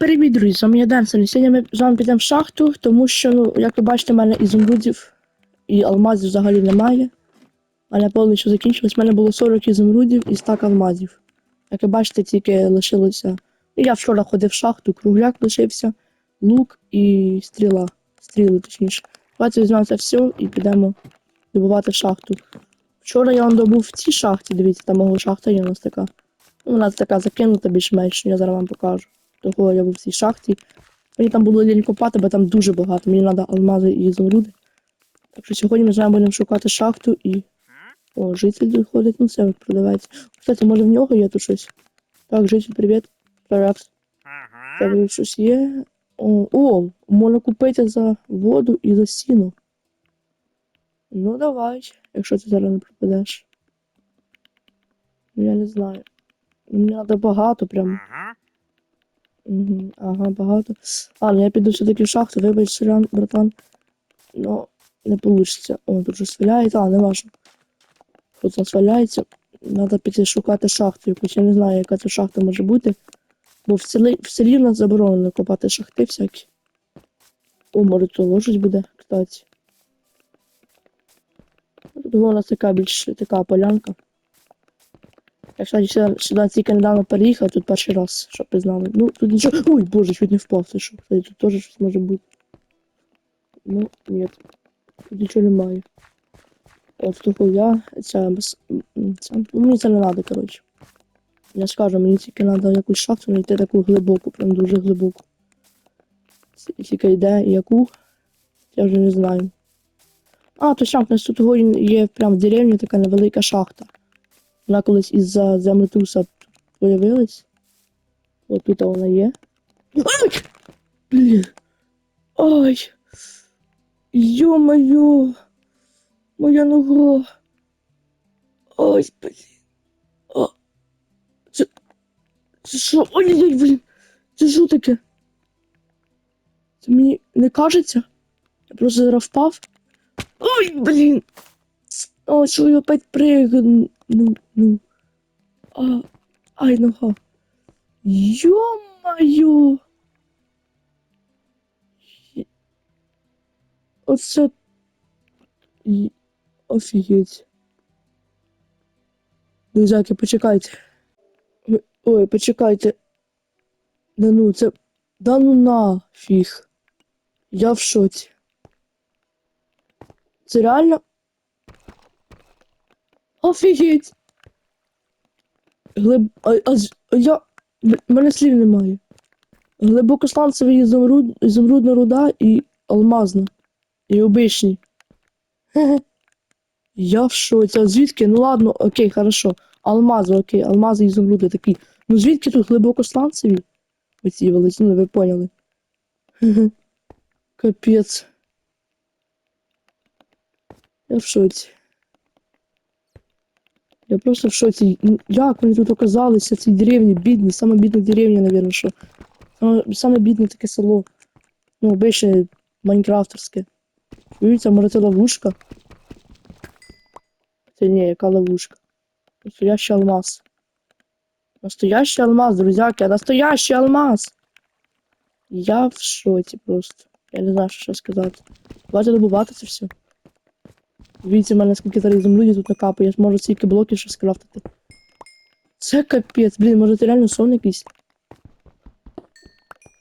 привіт, друзі, з вами я Денсон. Сьогодні ми з вами підемо в шахту, тому що, ну, як ви бачите, в мене ізумрудів і алмазів взагалі немає. Мене повністю закінчилось. У мене було 40 ізумрудів і стак алмазів. Як ви бачите, тільки лишилося. І я вчора ходив в шахту, кругляк лишився, лук і стріла. Стріли, точніше. Давайте візьмемо це все і підемо добувати шахту. Вчора я вам добув в цій шахті, дивіться, там мого шахта є у нас така. Ну, Вона така закинута більш-менш, я зараз вам покажу. Того я був в цій шахті. Мені там було лінь копати, бо там дуже багато. Мені треба алмази і ізумруди. Так що сьогодні ми з вами будемо шукати шахту і. О, житель тут ходить, ну це продавець. Кстати, може в нього є тут щось? Так, житель, привіт. Ага. Тебе щось є. О, о, можна купити за воду і за сіно. Ну давай, якщо ти зараз не пропадеш. Ну я не знаю. Мені треба багато прям. Ага. Ага, багато. А, ну я піду все-таки в шахту, вибач, сорян, братан. Ну, не получится. О, тут щось валяється, а, не важно. Тут нас валяється. Треба піти шукати шахту якусь. Я не знаю, яка це шахта може бути. Бо в селі, в селі нас заборонено копати шахти всякі. О, може то ложить буде, кстати. Тут у нас така більш така полянка. Я, кстати, сюди, тільки недавно переїхав, тут перший раз, щоб ви. Ну, тут нічого. Ой, боже, чуть не впав, це що? Тут теж щось може бути. Ну, ні. Тут нічого немає. От того я. Без- це. Ну, мені це не треба, коротше. Я скажу, мені тільки треба якусь шахту знайти таку глибоку, прям дуже глибоку. Тільки йде яку, я вже не знаю. А, то нас тут є прям в деревні така невелика шахта. Вона колись із-за землетруса появилась. От тут вона є. Ай! Блін. Ай! Йо-моє! Моя нога! Ай, блін! А! Це... Це що? Ой-ой-ой, блін! Це що таке? Це мені не кажеться? Я просто зараз впав. Ой, блін! О, що я опять пригну. Ну, ну. А, ай, нога. Ё-моё! Оце... Офігеть. Друзяки, почекайте. Ой, почекайте. Да ну, це... Да ну нафіг. Я в шоці. Це реально Офігеть! Глиб... А, а, а я... Б- мене слів немає. Глибокосланцевий ізумруд... ізумрудна руда і алмазна. І обичні. Я в шоці. А звідки? Ну ладно, окей, хорошо. Алмази, окей, алмази ізумруди такі. Ну звідки тут глибокосланцеві? Оці велиці, ну ви поняли. Капець. Я в шоці. Я просто в шоці. Ну, Як вони тут оказалися, ці деревні, бідні, саме бідна деревня, напевно, що. Саме, саме бідне таке село. Ну, обичне майнкрафтерське. Дивіться, може це ловушка? Це ні, яка ловушка. Настоящий алмаз. Настоящий алмаз, друзяки, настоящий алмаз! Я в шоці просто. Я не знаю, що ще сказати. Давайте добувати це все. Дивіться, в мене скільки зараз землі тут накапає, я зможу стільки блоків ще скрафтити. Це капець, блін, може це реально сон якийсь?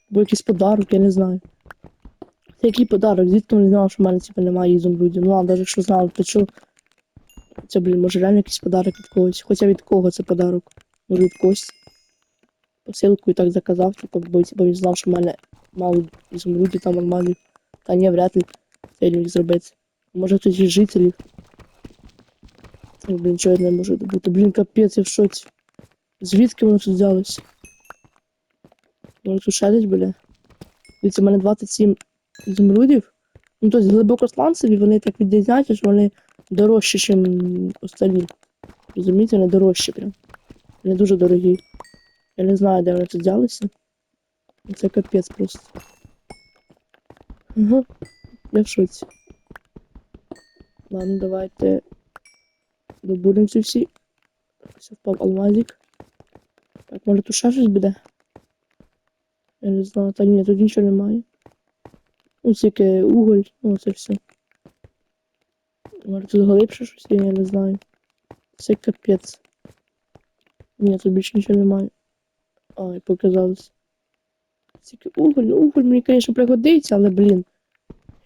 Бо якийсь подарок, я не знаю. Це який подарок? Звідки не знав, що в мене типу, немає ізумрудів. Ну ладно, навіть якщо знав, то що. Це, блін, може реально якийсь подарок від когось. Хоча від кого це подарок? Може від когось. Посилку і так заказав, типу, бо, бо він знав, що в мене мало ізумрудів там нормальних. Та ні, вряд ли це міг зробити. Може хтось із жителів. Ой, Блін, я не можу добути? Блін, капець, я в шоці. Звідки воно тут взялося? Воно тут ще десь, бля. Дивіться, в мене 27 ізумрудів. Ну, тобто глибокосланцеві, вони так відрізняються, що вони дорожчі, ніж остальні. Розумієте, вони дорожчі прям. Вони дуже дорогі. Я не знаю, де вони тут взялися. Це капець просто. Ага. Я в шоці. Ладно, давайте добудемо ці всі. Ось впав алмазик. Так, може тут ще щось буде? Я не знаю, та ні, тут нічого немає. Ну, тільки уголь, ну це все. Може тут глибше щось я не знаю. Це капець. Ні, тут більше нічого немає. Ай, показалось. Тільки уголь, уголь мені, звісно, пригодиться, але, блін.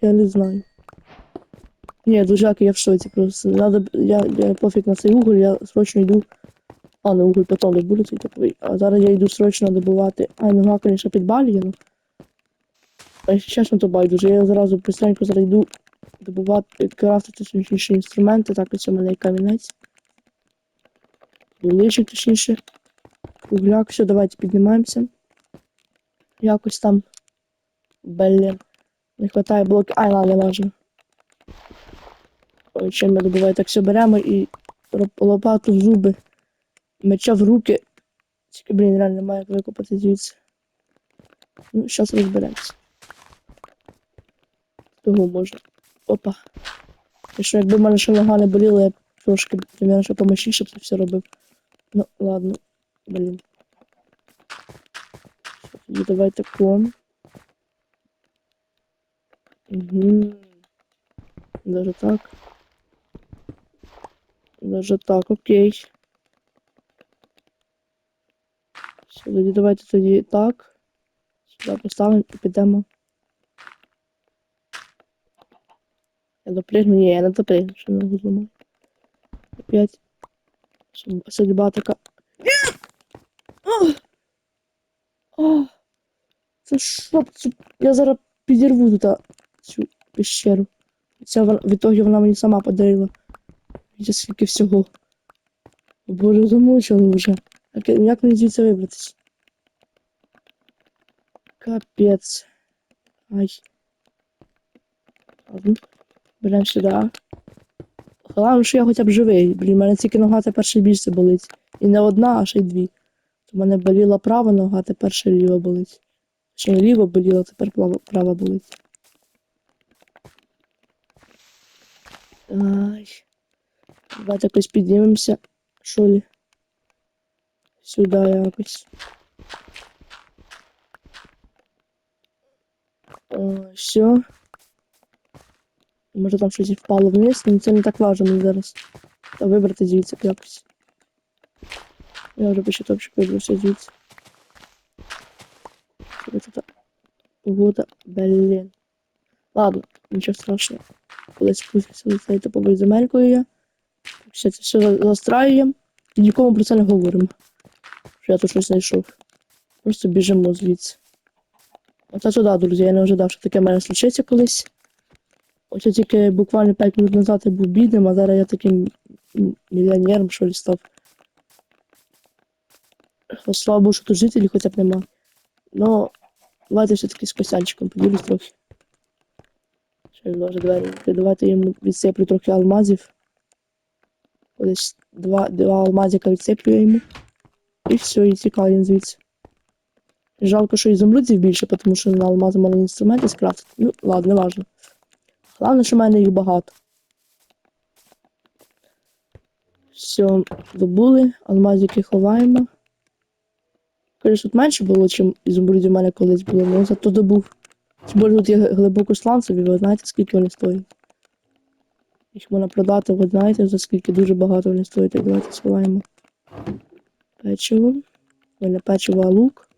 Я не знаю. Ні, друзяки, я в шоці просто. Надо, я, я пофіг на цей уголь, я срочно йду. А, не уголь потім добуду цей таковий. А зараз я йду срочно добувати. Ай, нога, звісно, підбалює, А якщо чесно, то байдуже. Я зразу быстренько зараз йду добувати, крафтити точніше інструменти, так ось у мене і камінець. Личик, точніше. Угляк, все, давайте піднімаємося. Якось там. Блін. Не хватає блоків. Ай, ладно, не важно. Чим ми добуваємо? Так все беремо і лопату в зуби. Меча в руки. Тільки, блін, реально немає як викопати звідси. Ну, зараз розберемося. Того можна. Опа. І що, якби в мене ще нога не боліла, я б трошки, примерно, що помощніше щоб це все робив. Ну, ладно. Блін. Тоді давайте ком. Угу. Даже так. Даже так, окей. Тоді давайте тоді так. Сюди поставимо і підемо. Я допригну, ні, я не допригну, що ногу зламаю. Опять. Судьба така. Ах! Це що? Я зараз підірву тут а, цю пещеру. Це вона, в ітогі вона мені сама подарила. Бачите, скільки всього. Боже, замучило вже. Як, як мені звідси вибратись? Капець. Ай. Ладно. Беремо сюди. Головне, що я хоча б живий. Блін, в мене тільки нога тепер ще більше болить. І не одна, а ще й дві. У мене боліла права нога, тепер ще ліва болить. Ще не ліва боліла, тепер права болить. Ай. Давайте якось піднімемося. Що лі? Сюди якось. Все. Може там щось впало вниз, але це не так мені зараз. Та вибрати звідси якось. Я вже почти топчик вибрався звідси. Що тут? Погода, блін. Ладно, нічого страшного. Колись спуститься до цією топовою земелькою я. Все це все застраюємо. І нікому про це не говоримо. Що я тут щось знайшов. Просто біжимо звідси. Оце туди, друзі, я не ожидав, що таке в мене случиться колись. Ось я тільки буквально 5 минут назад я був бідним, а зараз я таким мільйонером, що ли, став. Слава Богу, що тут жителів хоча б нема. Но давайте все-таки з косянчиком поділюсь трохи. Він може двері. Давайте йому відсиплю трохи алмазів. Ось два, два алмазика відсиплю йому. І все, і тікаємо звідси. Жалко, що ізумрудів більше, тому що на алмази мене інструменти скрафтити. Ну, ладно, не важно. Головне, що в мене їх багато. Все, добули, алмазики ховаємо. Конечно, тут менше було, чим ізумрудів в мене колись було, але зато добув. Тим більше тут є глибоко сланцеві, ви знаєте, скільки вони стоять. Їх можна продати, ви знаєте, за скільки дуже багато вони стоять. Так, Давайте сховаємо печиво. Ой, не печиво, а лук.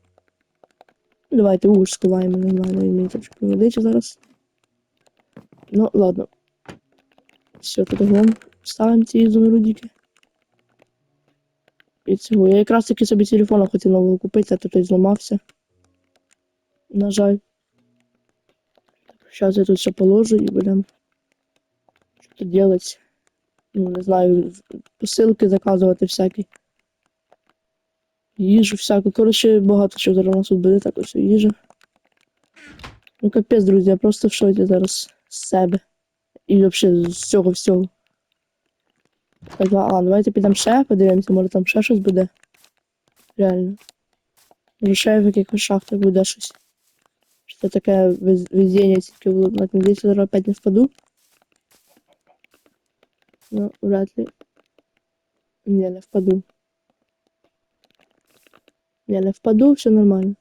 Давайте уж сховаємо, не знаю, мені трошки пригодиться зараз. Ну, ладно. Все, тут вон ставимо ці ізумрудики. І цього. Я якраз таки собі телефон хотів нового купити, а то той зламався. На жаль. Зараз я тут все положу і будемо що делать. Ну, не знаю, посилки заказувати всякі. Їжу всяку. Коротше, багато чого зараз у нас тут буде, так ось їжа. Ну, капець, друзі, я просто в шоці зараз з себе. І взагалі з цього всього. Так, а, давайте підемо ще подивимося, може там ще щось буде. Реально. Може ще в якихось шахтах буде щось. Що таке везіння тільки було. Надіюсь, зараз опять не впаду. Ну, вряд ли. Не, не впаду. Не, не впаду, все нормально.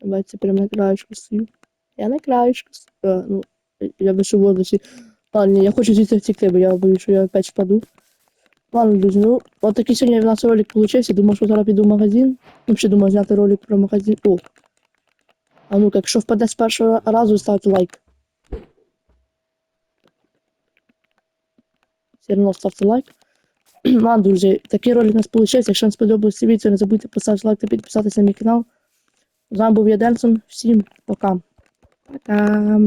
Бачите, прям на краєшку стою. Я на краєшку стою. Ну, я вишу в воздусі. Ладно, я хочу звідси втекти, бо я боюсь, що я опять впаду. Ладно, друзі, ну, от такий сьогодні в нас ролик получився. Думав, що зараз піду в магазин. Ще думав зняти ролик про магазин. О! А ну-ка, якщо впаде з першого разу, ставте лайк. Все одно ставте лайк. Ладно, друзі, такий ролик у нас вийшов. Якщо вам сподобалося відео, не забудьте поставити лайк та підписатися на мій канал. З вами був я Денсон. Всім пока. Пока.